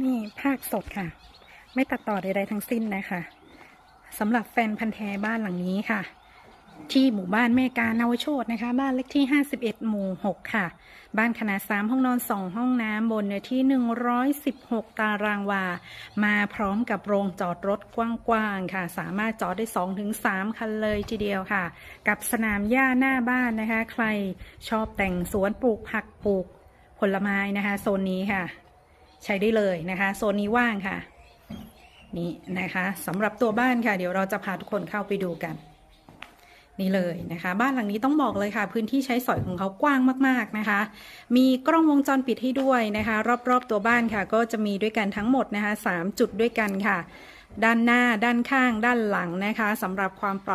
นี่ภาคสดค่ะ ไม่ตัดต่อใดๆทั้งสิ้นนะคะสำหรับแฟนพันธ์แท้บ้านหลังนี้ค่ะ ที่หมู่บ้านแม่กานวโชตนะคะ บ้านเลขที่ 51 หมู่ 6 ค่ะ บ้านขนาด 3 ห้องนอน 2 ห้องน้ำบนเนื้อที่ 116 ตารางวา มาพร้อมกับโรงจอดรถกว้างๆค่ะ สามารถจอดได้ 2-3 คันเลยทีเดียวค่ะ กับสนามหญ้าหน้าบ้านนะคะ ใครชอบแต่งสวนปลูกผักปลูกผลไม้นะคะ โซนนี้ค่ะ ใช้ได้เลยนะคะ โซนนี้ว่างค่ะ นี่นะคะสำหรับตัวบ้านค่ะ เดี๋ยวเราจะพาทุกคนเข้าไปดูกัน นี่เลยนะคะ บ้านหลังนี้ต้องบอกเลยค่ะ พื้นที่ใช้สอยของเขากว้างมากๆนะคะ มีกล้องวงจรปิดให้ด้วยนะคะ รอบๆตัวบ้านค่ะ ก็จะมีด้วยกันทั้งหมดนะคะสามจุดด้วยกันค่ะ ด้านหน้า ด้านข้าง ด้านหลังนะคะสำหรับความปลอด